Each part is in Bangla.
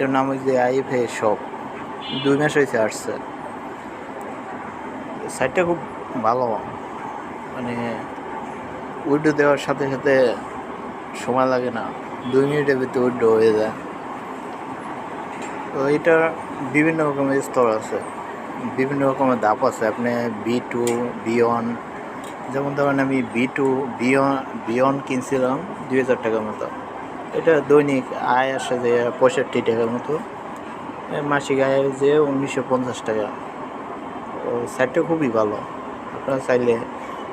সাইটটার নাম হচ্ছে আইএফএ শপ। দুই মাস হয়েছে আসছে। সাইটটা খুব ভালো। মানে উইডো দেওয়ার সাথে সাথে সময় লাগে না। দুই মিনিটের ভিতরে উইডো হয়ে যায়। তো এটা বিভিন্ন রকমের স্তর আছে। বিভিন্ন রকমের ধাপ আছে। আপনি বি টু বি ওয়ান যেমন ধরেন আমি B two B B one কিনছিলাম দুই হাজার টাকার মতো। এটা দৈনিক আয় আসে যে পঁয়ষট্টি টাকার মতো। মাসিক আয় যে উনিশশো পঞ্চাশ টাকা। ও সাইটটা খুবই ভালো। আপনারা চাইলে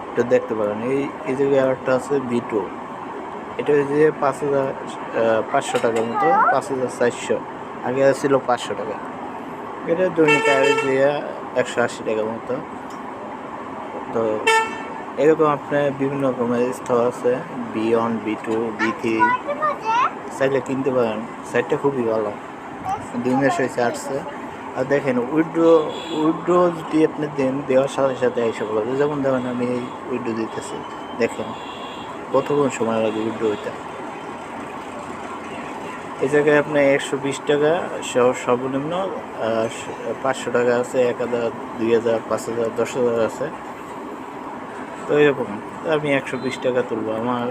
একটু দেখতে পারেন। এই এই জায়গায় আরেকটা আছে বি টু এটা হচ্ছে পাঁচ হাজার পাঁচশো টাকার মতো, পাঁচ হাজার চারশো। আগে ছিল পাঁচশো টাকা। এটা দৈনিক আয় যে একশো আশি টাকার মতো। তো এরকম আপনার বিভিন্ন রকমের স্থল আছে। B one B two B three চাইলে কিনতে পারেন। সাইটটা খুবই ভালো। দুই মাস হয়েছে আসছে। আর দেখেন উইড্রো উইড্রো যদি আপনি দেন, দেওয়ার সাথে সাথে এইসব লাগে যেমন ধরেন আমি এই উইড্রো দিতেছি। দেখেন, কতক্ষণ সময় লাগে উইড্রো হইতে এই জায়গায় আপনার একশো বিশ টাকা সহ সর্বনিম্ন পাঁচশো টাকা আছে, এক হাজার, দুই হাজার, পাঁচ হাজার, দশ হাজার আছে। তো এরকম। আমি একশো বিশ টাকা তুলবো। আমার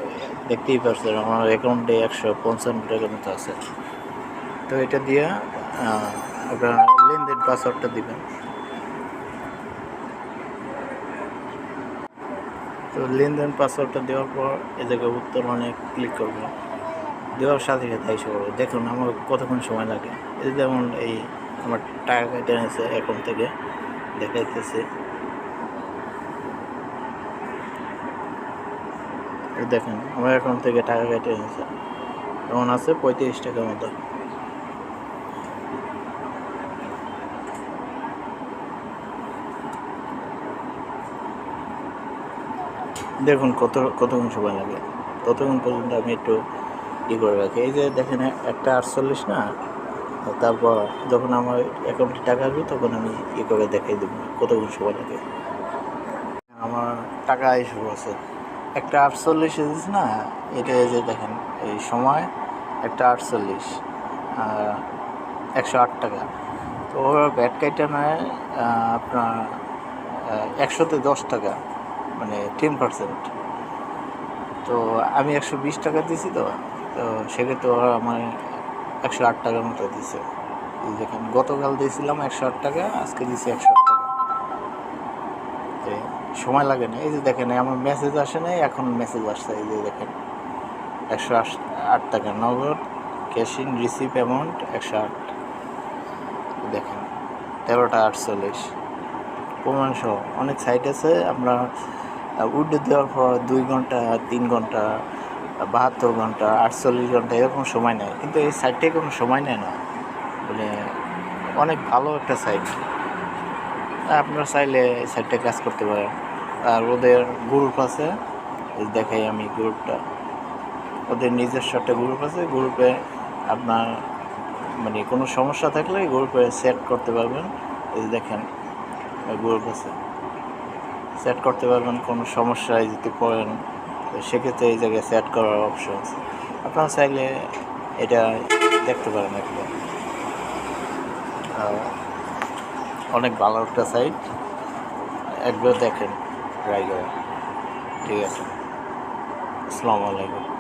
দেখতেই পারছেন আমার অ্যাকাউন্টে একশো পঞ্চান্ন টাকার মতো আছে। তো এটা দিয়ে আপনার লেনদেন পাসওয়ার্ডটা দিবেন। তো লেনদেন পাসওয়ার্ডটা দেওয়ার পর এ জায়গায় উত্তর মানে ক্লিক করব। দেওয়ার সাথে সাথে এসে পড়বে। দেখুন, আমার কতক্ষণ সময় লাগে। এই যেমন এই আমার টাকা কেটে নিয়েছে অ্যাকাউন্ট থেকে, দেখাইতেছে। দেখেন, আমার অ্যাকাউন্ট থেকে টাকা কেটে নিয়েছে এমন আছে পঁয়ত্রিশ টাকার মতো। দেখুন কত, কতক্ষণ সময় লাগে। ততক্ষণ পর্যন্ত আমি একটু ই করে রাখি। এই যে দেখেন, একটা আটচল্লিশ না? তারপর যখন আমার অ্যাকাউন্টে টাকা আসবে, তখন আমি ই করে দেখাই দেবো কতক্ষণ সময় লাগে। আমার টাকা এসে আছে। একটা আটচল্লিশ এসেছে না? এটা যে দেখেন, এই সময় একটা আটচল্লিশ একশো আট টাকা। তো ওরা ব্যাট কাইটা নেয় আপনার একশোতে দশ টাকা মানে টেন পার্সেন্ট তো আমি একশো বিশ টাকা দিয়েছি তো তো সেক্ষেত্রে ওরা আমার একশো আট টাকার মতো দিছে। দেখেন, গতকাল দিয়েছিলাম একশো আট টাকা, আজকে দিয়েছি একশো আট টাকা। সময় লাগে না। এই যে দেখেন, আমার মেসেজ আসে নাই, এখন মেসেজ আসছে। এই যে দেখেন, একশো আট টাকা নগদ ক্যাশিং রিসিভ অ্যামাউন্ট একশো আট। দেখেন, তেরোটা আটচল্লিশ। প্রমাণসহ অনেক সাইট আছে, আমরা উইডো দেওয়ার পর দুই ঘণ্টা, তিন ঘণ্টা, বাহাত্তর ঘণ্টা, আটচল্লিশ ঘণ্টা, এরকম সময় নেয়। কিন্তু এই সাইটটায় কোনো সময় নেয় না। মানে অনেক ভালো একটা সাইট আপনারা চাইলে এই সাইটটা কাজ করতে পারেন। আর ওদের গ্রুপ আছে দেখাই আমি গ্রুপটা ওদের নিজস্ব একটা গ্রুপ আছে গ্রুপে আপনার মানে কোনো সমস্যা থাকলে গ্রুপে সেট করতে পারবেন। এই যে দেখেন গ্রুপ আছে। সেট করতে পারবেন, কোনো সমস্যায় যদি পড়েন সেক্ষেত্রে এই জায়গায় সেট করার অপশন আছে আপনারা চাইলে এটা দেখতে পারেন একবার। অনেক ভালো একটা সাইট একবার দেখেন করে ঠিক আছে। আসসালামু আলাইকুম।